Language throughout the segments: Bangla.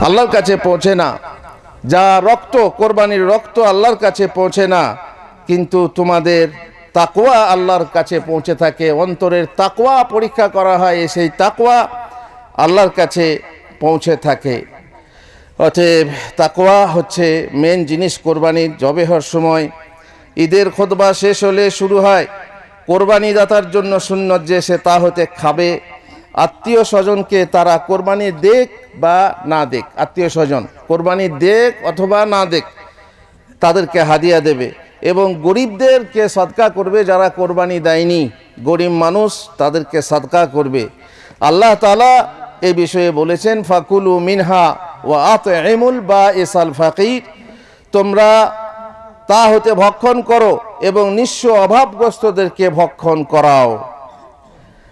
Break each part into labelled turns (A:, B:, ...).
A: আল্লাহর কাছে পৌঁছে না। যা রক্ত, কোরবানির রক্ত আল্লাহর কাছে পৌঁছে না। কিন্তু তোমাদের তাকওয়া আল্লাহর কাছে পৌঁছে থাকে। অন্তরের তাকওয়া পরীক্ষা করা হয়, সেই তাকওয়া আল্লাহর কাছে পৌঁছে থাকে। অতএব তাকওয়া হচ্ছে মেন জিনিস কোরবানির জবেহর সময়। ঈদের খোদবা শেষ হলে শুরু হয়। কোরবানি দাতার জন্য শূন্য যে সে তা হতে খাবে। আত্মীয় স্বজনকে তারা কোরবানি দেখ বা না দেখ আত্মীয় স্বজন, কোরবানি দেখ অথবা না দেখ তাদেরকে হাদিয়া দেবে। এবং গরিবদেরকে সদকা করবে যারা কোরবানি দেয়নি। গরিব মানুষ তাদেরকে সদকা করবে। আল্লাহ তালা এ বিষয়ে বলেছেন, ফাকুলু মিনহা ও আত এমুল বা এসাল ফাকির। তোমরা তা হতে ভক্ষণ করো এবং নিঃস্ব অভাবগ্রস্তদেরকে ভক্ষণ করাও।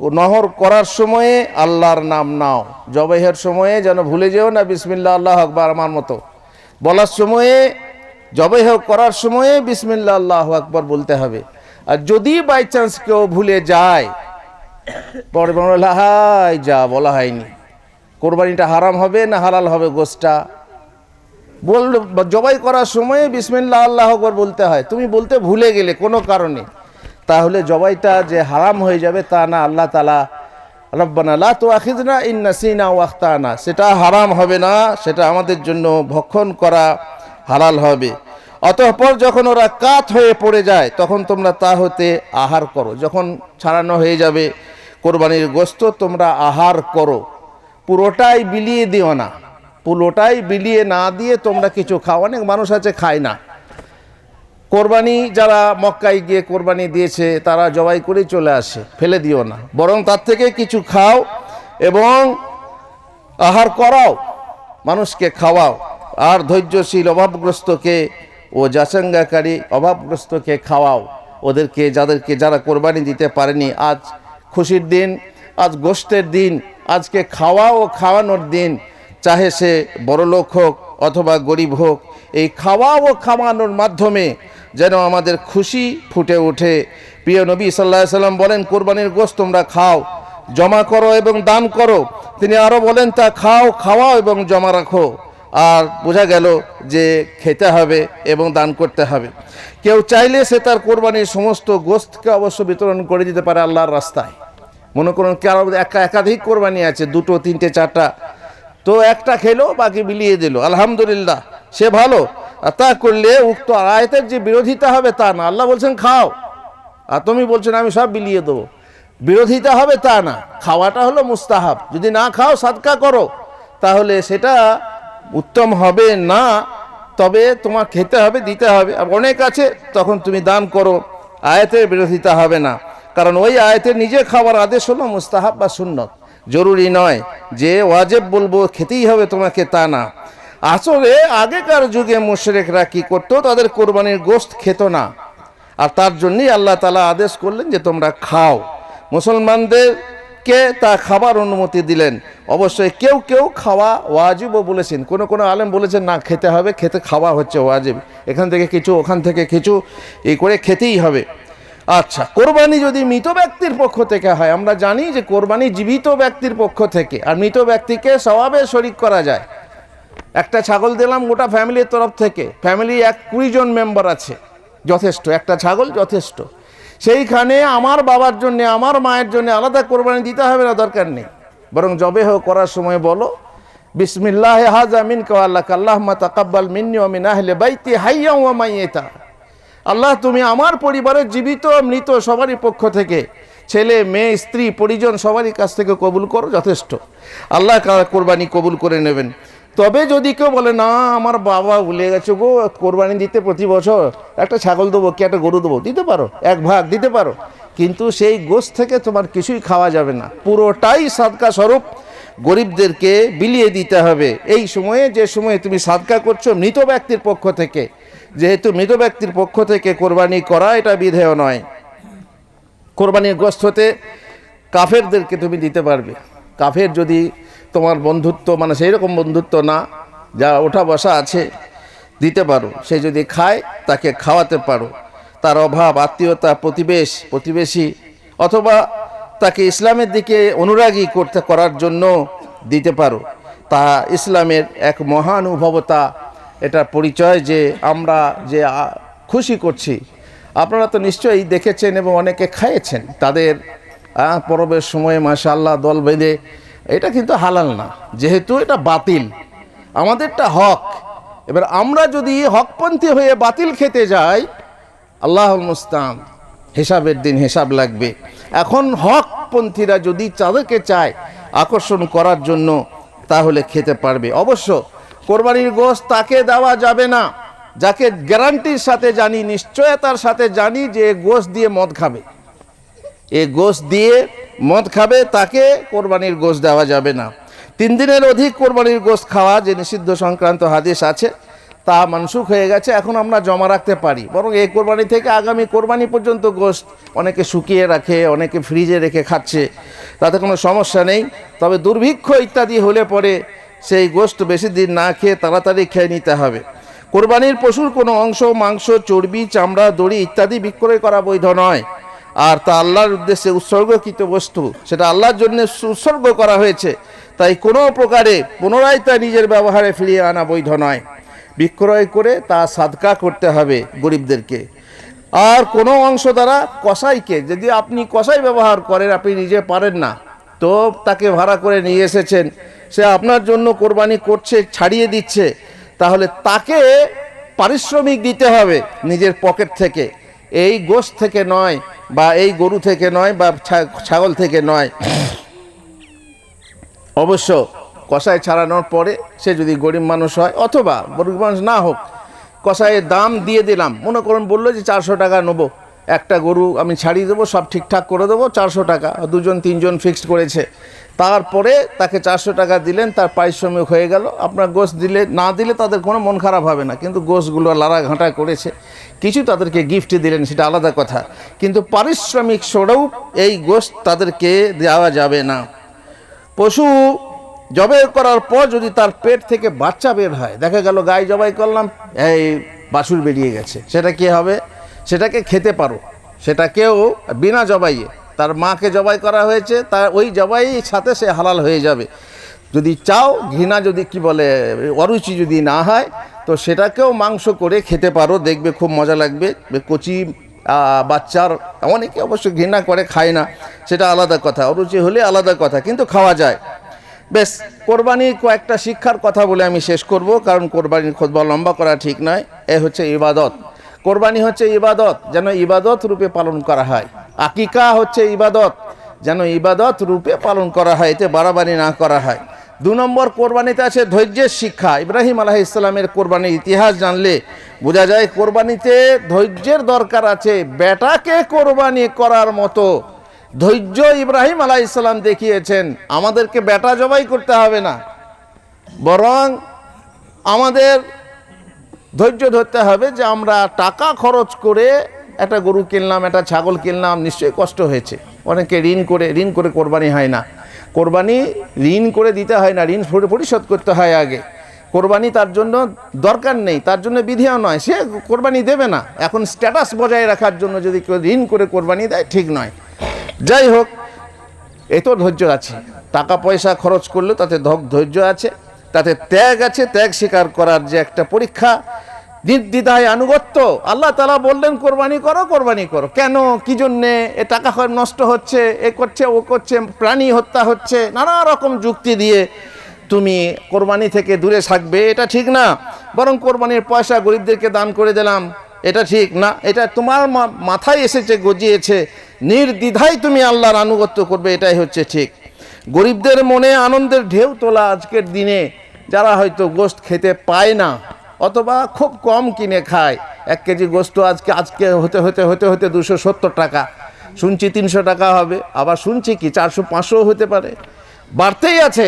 A: নহর করার সময়ে আল্লাহর নাম নাও। জবাইহের সময়ে যেন ভুলে যেও না বিসমিল্লা আল্লাহ আকবার আমার মতো। বলার সময়ে, জবাইহ করার সময়ে বিসমিল্লা আল্লাহ আকবর বলতে হবে। আর যদি বাই চান্স কেউ ভুলে যায়, পরে হাই যা বলা হয়নি। কোরবানিটা হারাম হবে না হালাল হবে গোসটা বল জবাই করার সময়ে বিসমিল্লা আল্লাহ আকবর বলতে হয়। তুমি বলতে ভুলে গেলে কোনো কারণে। তাহলে জবাইটা যে হারাম হয়ে যাবে তা না, আল্লাহ তালা রব্বানা লা তো আখিদনা ইন্না সিনা ওয়াক্তানা সেটা হারাম হবে না, সেটা আমাদের জন্য ভক্ষণ করা হালাল হবে। অতঃপর যখন ওরা কাত হয়ে পড়ে যায়, তখন তোমরা তা হতে আহার করো। যখন ছাড়ানো হয়ে যাবে কোরবানির গোস্ত তোমরা আহার করো। পুরোটাই বিলিয়ে দিও না। পুরোটাই বিলিয়ে না দিয়ে তোমরা কিছু খাও। অনেক মানুষ আছে, খায় না। কোরবানি যারা মক্কায় গিয়ে কোরবানি দিয়েছে, তারা জবাই করে চলে আসে। ফেলে দিও না। বরং তার থেকে কিছু খাও এবং আহার করাও, মানুষকে খাওয়াও। আর ধৈর্যশীল, অভাবগ্রস্তকে ও যাচাঙ্গাকারী অভাবগ্রস্তকে খাওয়াও। ওদেরকে, যাদেরকে যারা কোরবানি দিতে পারেনি, আজ খুশির দিন, আজ গোষ্ঠের দিন, আজকে খাওয়া ও খাওয়ানোর দিন, চাহে সে বড়লোক হোক অথবা গরিব হোক, এই খাওয়া ও খাওয়ানোর মাধ্যমে যেন আমাদের খুশি ফুটে ওঠে। প্রিয় নবী সাল্লাহ সাল্লাম বলেন, কোরবানির গোস্ত তোমরা খাও, জমা করো এবং দান করো। তিনি আরও বলেন, তা খাও, খাওয়াও এবং জমা রাখো। আর বোঝা গেল যে খেতে হবে এবং দান করতে হবে। কেউ চাইলে সে তার কোরবানির সমস্ত গোস্তকে অবশ্য বিতরণ করে দিতে পারে আল্লাহর রাস্তায়। মনে করুন কারও একা একাধিক কোরবানি আছে, দুটো, তিনটে, চারটা। তো একটা খেলো, বাকি বিলিয়ে দিল। আলহামদুলিল্লাহ, সে ভালো। তা করলে উক্ত আয়তের যে বিরোধিতা হবে তা না। আল্লাহ বলছেন, খাও। আর তুমি বলছেন আমি সব বিলিয়ে দেবো। বিরোধিতা হবে তা না। খাওয়াটা হলো মুস্তাহাব। যদি না খাও, সাদকা করো। তাহলে সেটা উত্তম হবে না, তবে তোমার খেতে হবে, দিতে হবে। অনেক আছে, তখন তুমি দান করো। আয়াতের বিরোধিতা হবে না। কারণ ওই আয়াতের নিজে খাওয়ার আদেশ হলো মুস্তাহাব বা সুন্নত। জরুরি নয় যে ওয়াজেব বলব, খেতেই হবে তোমাকে তা না। আসলে আগেকার যুগে মুশরেকরা কি করতো? তাদের কোরবানির গোস্ত খেত না। আর তার জন্যই আল্লাহ তালা আদেশ করলেন যে, তোমরা খাও। মুসলমানদেরকে তা খাবার অনুমতি দিলেন। অবশ্যই কেউ কেউ খাওয়া ওয়াজিবও বলেছেন। কোনো কোনো আলেম বলেছেন, না, খেতে হবে, খেতে খাওয়া হচ্ছে ওয়াজিব। এখান থেকে কিছু, ওখান থেকে কিছু, এই করে খেতেই হবে। আচ্ছা কোরবানি যদি মৃত ব্যক্তির পক্ষ থেকে হয়, আমরা জানি যে কোরবানি জীবিত ব্যক্তির পক্ষ থেকে। আর মৃত ব্যক্তিকে স্বভাবে শরিক করা যায়। একটা ছাগল দিলাম গোটা ফ্যামিলির তরফ থেকে। ফ্যামিলি এক কুড়ি জন মেম্বার আছে। যথেষ্ট। একটা ছাগল যথেষ্ট। সেইখানে আমার বাবার জন্য, আমার মায়ের জন্য আলাদা কোরবানি দিতে হবে না, দরকার নেই। বরং জবে হোক করার সময় বলো, বিসমিল্লাহ হাজা মিন কাল্লাহ আল্লাহ তাকাব্বাল মিন্নি মিন আহলে বাইতি হাইয়া মাইয়েতা। আল্লাহ, তুমি আমার পরিবারের জীবিত, মৃত সবারই পক্ষ থেকে, ছেলে, মেয়ে, স্ত্রী, পরিজন সবারই কাছ থেকে কবুল করো, যথেষ্ট। আল্লাহ কোরবানি কবুল করে নেবেন। তবে যদি কেউ বলে, না, আমার বাবা ভুলে গেছে গো, কোরবানি দিতে প্রতি বছর একটা ছাগল দেবো কি, একটা গরু দেবো? দিতে পারো, এক ভাগ দিতে পারো। কিন্তু সেই গোশ থেকে তোমার কিছুই খাওয়া যাবে না। পুরোটাই সাদকা স্বরূপ। গরিবদেরকে বিলিয়ে দিতে হবে। এই সময়ে, যে সময়ে তুমি সাদকা করছ, মৃত ব্যক্তির পক্ষ থেকে। যেহেতু মৃত ব্যক্তির পক্ষ থেকে কোরবানি করা, এটা বিধেয় নয়। কোরবানির গোস্ত হতে কাফেরদেরকে তুমি দিতে পারবে। কাফের যদি তোমার বন্ধুত্ব মানে সেই রকম বন্ধুত্ব না, যা ওঠা বসা আছে, দিতে পারো। সে যদি খায়, তাকে খাওয়াতে পারো। তার অভাব, আত্মীয়তা, প্রতিবেশ, প্রতিবেশী, অথবা তাকে ইসলামের দিকে অনুরাগী করতে, করার জন্য দিতে পারো। তা ইসলামের এক মহানুভবতা এটা পরিচয় যে আমরা যে খুশি করছি। আপনারা তো নিশ্চয়ই দেখেছেন এবং অনেকে খাইয়েছেন তাদের পরবের সময়ে মাশাল্লাহ দল বেঁধে এটা কিন্তু হালাল না, যেহেতু এটা বাতিল। আমাদেরটা হক। এবার আমরা যদি হকপন্থী হয়ে বাতিল খেতে যাই আল্লাহ মুস্তান, হিসাবের দিন হিসাব লাগবে। এখন হকপন্থীরা যদি তাদেরকে চায় আকর্ষণ করার জন্য, তাহলে খেতে পারবে। অবশ্য কোরবানির গোশ তাকে দেওয়া যাবে না। যাকে গ্যারান্টির সাথে জানি, নিশ্চয়তার সাথে জানি যে গোশ দিয়ে মদ খাবে। এ গোশ দিয়ে মদ খাবে, তাকে কোরবানির গোশ দেওয়া যাবে না। তিন দিনের অধিক কোরবানির গোশ খাওয়া যে নিষিদ্ধ সংক্রান্ত হাদিস আছে, তা মানসুখ হয়ে গেছে, এখন আমরা জমা রাখতে পারি। বরং এই কোরবানি থেকে আগামী কোরবানি পর্যন্ত গোশত অনেকে শুকিয়ে রাখে, অনেকে ফ্রিজে রেখে খাচ্ছে, তাতে কোনো সমস্যা নেই। তবে দুর্ভিক্ষ ইত্যাদি হলে পরে সেই গোশত বেশি দিন না খেয়ে তাড়াতাড়ি খেয়ে নিতে হবে। কোরবানির পশুর কোনো অংশ, মাংস, চর্বি, চামড়া, দড়ি ইত্যাদি বিক্রয় করা বৈধ নয়। আর তা আল্লাহর উদ্দেশ্যে উৎসর্গকৃত বস্তু। সেটা আল্লাহর জন্য উৎসর্গ করা হয়েছে। তাই কোনো প্রকারে পুনরায় তা নিজের ব্যবহারে ফিরিয়ে আনা বৈধ নয়। বিক্রয় করে তা সাদকা করতে হবে গরিবদেরকে। আর কোনো অংশ দ্বারা কসাইকে, যদি আপনি কসাই ব্যবহার করেন, আপনি নিজে পারেন না, তো তাকে ভাড়া করে নিয়ে এসেছেন। সে আপনার জন্য কোরবানি করছে, ছাড়িয়ে দিচ্ছে। তাহলে তাকে পারিশ্রমিক দিতে হবে নিজের পকেট থেকে। এই গোশ থেকে নয় বা এই গরু থেকে নয় বা ছাগল থেকে নয়। অবশ্য কষায় ছাড়ানোর পরে সে যদি গরিব মানুষ হয় অথবা গরিব মানুষ না হোক কষায়ের দাম দিয়ে দিলাম। মনে করুন বলল যে চারশো টাকা নেব। একটা গরু আমি ছাড়িয়ে দেবো, সব ঠিকঠাক করে দেবো, চারশো টাকা। দুজন, তিনজন ফিক্সড করেছে। তারপরে তাকে চারশো টাকা দিলেন, তার পারিশ্রমিক হয়ে গেল। আপনার গোশ দিলে, না দিলে তাদের কোনো মন খারাপ হবে না। কিন্তু গোশগুলো লাড়া ঘাঁটা করেছে। কিছু তাদেরকে গিফট দিলেন, সেটা আলাদা কথা। কিন্তু পারিশ্রমিক স্বরূপ এই গোশ তাদেরকে দেওয়া যাবে না। পশু জবাই করার পর যদি তার পেট থেকে বাচ্চা বের হয়, দেখা গেল গায়ে জবাই করলাম, এই বাছুর বেরিয়ে গেছে। সেটা কি হবে? সেটাকে খেতে পারো। সেটাকেও বিনা জবাইয়ে তার মাকে জবাই করা হয়েছে, তার ওই জবাই সাথে সে হালাল হয়ে যাবে। যদি চাও, ঘৃণা যদি কি বলে, অরুচি যদি না হয়, তো সেটাকেও মাংস করে খেতে পারো, দেখবে খুব মজা লাগবে। কচি বাচ্চার, অনেকে অবশ্য ঘৃণা করে, খায় না। সেটা আলাদা কথা, অরুচি হলে আলাদা কথা, কিন্তু খাওয়া যায়। বেশ কোরবানির কয়েকটা শিক্ষার কথা বলে আমি শেষ করব, কারণ কোরবানির খোদবা লম্বা করা ঠিক নয়, এ হচ্ছে ইবাদত। কোরবানি হচ্ছে ইবাদত, যেন ইবাদত রূপে পালন করা হয়। আকিকা হচ্ছে ইবাদত। যেন ইবাদত রূপে পালন করা হয়, এতে বাড়াবাড়ি না করা হয়। দু নম্বর কোরবানিতে আছে ধৈর্যের শিক্ষা। ইব্রাহিম আলাহ ইসলামের কোরবানির ইতিহাস জানলে বোঝা যায় কোরবানিতে ধৈর্যের দরকার আছে। বেটাকে কোরবানি করার মতো। ধৈর্য ইব্রাহিম আলাহ ইসলাম দেখিয়েছেন, আমাদেরকে বেটা জবাই করতে হবে না। বরং আমাদের ধৈর্য ধরতে হবে যে আমরা টাকা খরচ করে একটা গরু কিনলাম, একটা ছাগল কিনলাম, নিশ্চয়ই কষ্ট হয়েছে। অনেকে ঋণ করে ঋণ করে কোরবানি হয় না। কোরবানি ঋণ করে দিতে হয় না, ঋণ পরি- পরিশোধ করতে হয় আগে। কোরবানি তার জন্য দরকার নেই, তার জন্য বিধিও নয়, সে কোরবানি দেবে না। এখন স্ট্যাটাস বজায় রাখার জন্য যদি কেউ ঋণ করে কোরবানি দেয়, ঠিক নয়। যাই হোক, এ তো ধৈর্য আছে। টাকা পয়সা খরচ করলেও তাতে ধৈর্য আছে, তাতে ত্যাগ আছে। ত্যাগ স্বীকার করার যে একটা পরীক্ষা নির্দ্বিধায় আনুগত্য। আল্লাহ তালা বললেন, কোরবানি করো কোরবানি করো। কেন? কি জন্যে? এ টাকা নষ্ট হচ্ছে, এ করছে, ও করছে, প্রাণী হত্যা হচ্ছে, নানা রকম যুক্তি দিয়ে তুমি কোরবানি থেকে দূরে থাকবে। এটা ঠিক না। বরং কোরবানির পয়সা গরিবদেরকে দান করে দিলাম। এটা ঠিক না। এটা তোমার মাথায় এসেছে, গজিয়েছে। নির্দ্বিধায় তুমি আল্লাহর আনুগত্য করবে, এটাই হচ্ছে ঠিক। গরিবদের মনে আনন্দের ঢেউ তোলা আজকের দিনে, যারা হয়তো গোস্ত খেতে পায় না অথবা খুব কম কিনে খায়। এক কেজি গোস্ত আজকে আজকে হতে হতে হতে হতে দুশো সত্তর টাকা। শুনছি তিনশো টাকা হবে, আবার শুনছি কি চারশো, পাঁচশো হতে পারে। বাড়তেই আছে।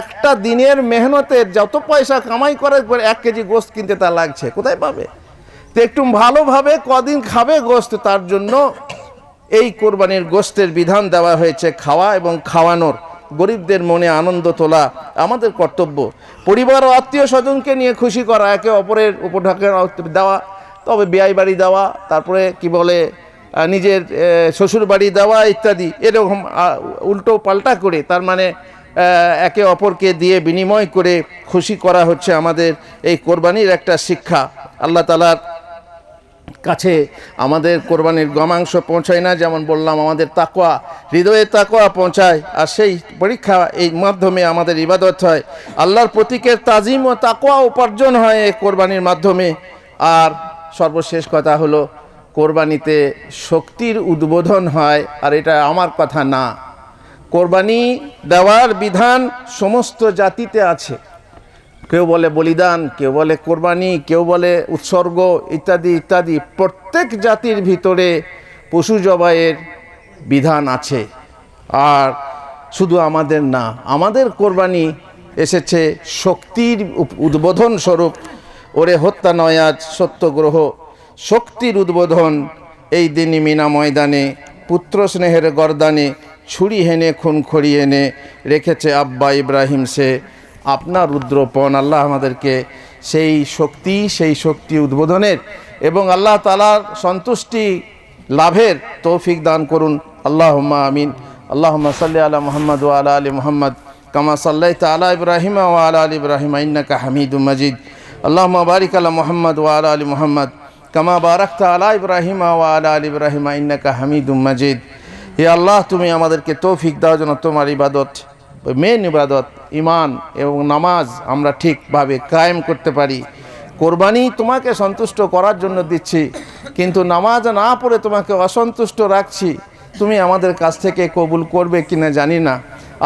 A: একটা দিনের মেহনতের যত পয়সা কামাই করে এক কেজি গোস্ত কিনতে তা লাগছে, কোথায় পাবে? তো একটু ভালোভাবে কদিন খাবে গোস্ত, তার জন্য এই কোরবানির গোস্তের বিধান দেওয়া হয়েছে খাওয়া এবং খাওয়ানোর। গরিবদের মনে আনন্দ তোলা আমাদের কর্তব্য। পরিবার ও আত্মীয় স্বজনকে নিয়ে খুশি করা, একে অপরের উপঢাকে দেওয়া, তবে বিয়াই বাড়ি দেওয়া, তারপরে কি বলে নিজের শ্বশুর বাড়ি দেওয়া ইত্যাদি, এরকম উল্টো পাল্টা করে, তার মানে একে অপরকে দিয়ে বিনিময় করে খুশি করা হচ্ছে আমাদের এই কোরবানির একটা শিক্ষা। আল্লাহ তালার কাছে আমাদের কোরবানির গমাংস পৌঁছায় না, যেমন বললাম, আমাদের তাকোয়া হৃদয়ে তাকোয়া পৌঁছায়, আর সেই পরীক্ষা, এই মাধ্যমে আমাদের ইবাদত হয়। আল্লাহর প্রতীকের তাজিম ও তাকোয়া উপার্জন হয় এই কোরবানির মাধ্যমে। আর সর্বশেষ কথা হলো, কোরবানিতে শক্তির উদ্বোধন হয়, আর এটা আমার কথা না। কোরবানি দেওয়ার বিধান সমস্ত জাতিতে আছে। কেউ বলে বলিদান, কেউ বলে কোরবানি, কেউ বলে উৎসর্গ ইত্যাদি ইত্যাদি। প্রত্যেক জাতির ভিতরে পশু জবাইয়ের বিধান আছে। আর শুধু আমাদের না, আমাদের কোরবানি এসেছে শক্তির উদ্বোধন স্বরূপ। ওরে হত্যা নয় আজ সত্যগ্রহ। শক্তির উদ্বোধন এই দিনই মিনা ময়দানে। পুত্র স্নেহের গরদানে ছুরি হেনে, খুন খড়িয়ে এনে রেখেছে আব্বা ইব্রাহিম সে। আপনার রুদ্রপণ, আল্লাহ আমাদেরকে সেই শক্তি সেই শক্তি উদ্বোধনের এবং আল্লাহ তালার সন্তুষ্টি লাভের তৌফিক দান করুন। আল্লাহ আমিন। আল্লাহ সাল্লি আলা মোহাম্মদ ও আলা আলী মোহাম্মদ কামা সাল্লাই তালা ইব্রাহিম ও আলা আলী ইব্রাহিম ইন্নাকা হামিদুম মজিদ। আল্লাহ বারিক আলা মোহাম্মদ ও আলা আলী মোহাম্মদ কামা বারাকতা আলা ইব্রাহিম ও আলা আলী ইব্রাহিম ইন্নাকা হামিদুম মজিদ। হে আল্লাহ, তুমি আমাদেরকে তৌফিক দাও যেন তোমার ইবাদত মেন ইবাদত ইমান এবং নামাজ আমরা ঠিকভাবে কায়েম করতে পারি। কোরবানি তোমাকে সন্তুষ্ট করার জন্য দিচ্ছি, কিন্তু নামাজ না পড়ে তোমাকে অসন্তুষ্ট রাখছি, তুমি আমাদের কাছ থেকে কবুল করবে কিনা জানি না।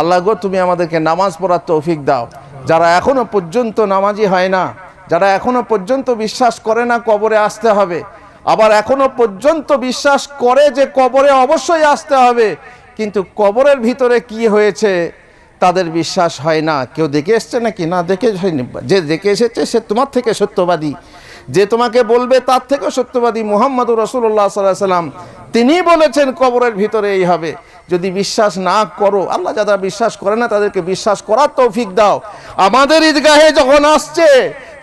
A: আল্লাহ গো, তুমি আমাদেরকে নামাজ পড়ার তৌফিক দাও। যারা এখনও পর্যন্ত নামাজি হয় না, যারা এখনও পর্যন্ত বিশ্বাস করে না কবরে আসতে হবে, আবার এখনও পর্যন্ত বিশ্বাস করে যে কবরে অবশ্যই আসতে হবে, কিন্তু কবরের ভিতরে কি হয়েছে? তাদের বিশ্বাস হয় না। কেউ দেখে এসছে নাকি? না, দেখে হয়নি। যে দেখে এসেছে, সে তোমার থেকে সত্যবাদী। যে তোমাকে বলবে, তার থেকেও সত্যবাদী মোহাম্মদ রসুল্লাহ সাল্লাহ সাল্লাম তিনি বলেছেন, কবরের ভিতরে এই হবে। যদি বিশ্বাস না করো, আল্লাহ যারা বিশ্বাস করে না, তাদেরকে বিশ্বাস করার তৌফিক দাও। আমাদের ঈদগাহে যখন আসছে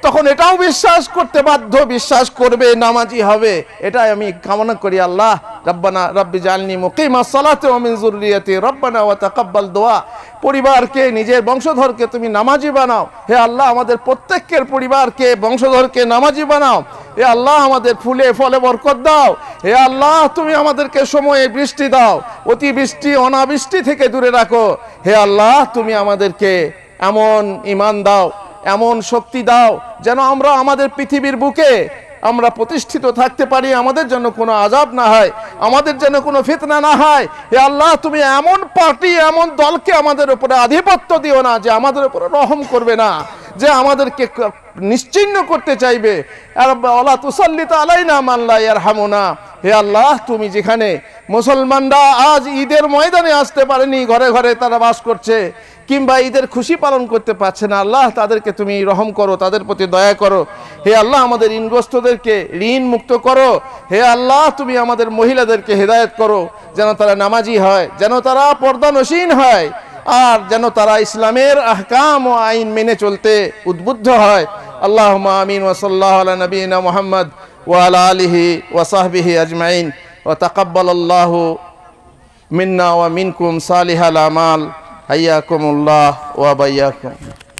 A: তখন এটাও বিশ্বাস করতে বাধ্য, বিশ্বাস করবে, নামাজি হবে। এটাই আমি কামনা করি আল্লাহ। রব্বানা রব্বি জালনি মুকিমা সালাতে ওমিন জুররিয়াতি রব্বানা ওয়া তাকাব্বাল দোয়া। পরিবারকে, নিজের বংশধরকে তুমি নামাজি বানাও। হে আল্লাহ, আমাদের প্রত্যেকের পরিবারকে, বংশধরকে নামাজি বানাও। হে আল্লাহ, আমাদের ফুলে ফলে বরকত দাও। হে আল্লাহ, তুমি আমাদেরকে সময়ে বৃষ্টি দাও। অতিবৃষ্টি, অনাবৃষ্টি থেকে দূরে রাখো। হে আল্লাহ, তুমি আমাদেরকে এমন ইমান দাও এমন শক্তি দাও যেন আমরা আমাদের পৃথিবীর বুকে আমরা প্রতিষ্ঠিত থাকতে পারি, আমাদের জন্য কোনো আজাব না হয়, আমাদের যেন কোনো ফিতনা না হয়। হে আল্লাহ, তুমি এমন পার্টি, এমন দলকে আমাদের উপরে আধিপত্য দিও না যে আমাদের উপরে রহম করবে না। যে আমাদেরকে নিশ্চিহ্ন করতে চাইবে। আলাই না হে আল্লাহ, তুমি যেখানে মুসলমানরা আজ ঈদের ময়দানে আসতে পারেনি, ঘরে ঘরে তারা বাস করছে, কিংবা ঈদের খুশি পালন করতে পারছে না, আল্লাহ তাদেরকে তুমি রহম করো, তাদের প্রতি দয়া করো। হে আল্লাহ, আমাদের ঋণগ্রস্তদেরকে ঋণ মুক্ত করো। হে আল্লাহ, তুমি আমাদের মহিলাদেরকে হেদায়ত করো, যেন তারা নামাজি হয়, যেন তারা পর্দানসীন হয়। আর যেন তারা ইসলামের আহকাম ও আইন মেনে চলতে উদ্বুদ্ধ হয়। আল্লাহ আমিন ওসল্লাহ নবীনা মোহাম্মদ ওয়ালা আলিহি ওয়াসাহবিহি আজমাইন। ও তাকাব্বাল আল্লাহ মিন্না ওয়া মিনকুম সালিহাল আমাল। হাইয়াকুমুল্লাহ ওয়া বাইয়াকুম।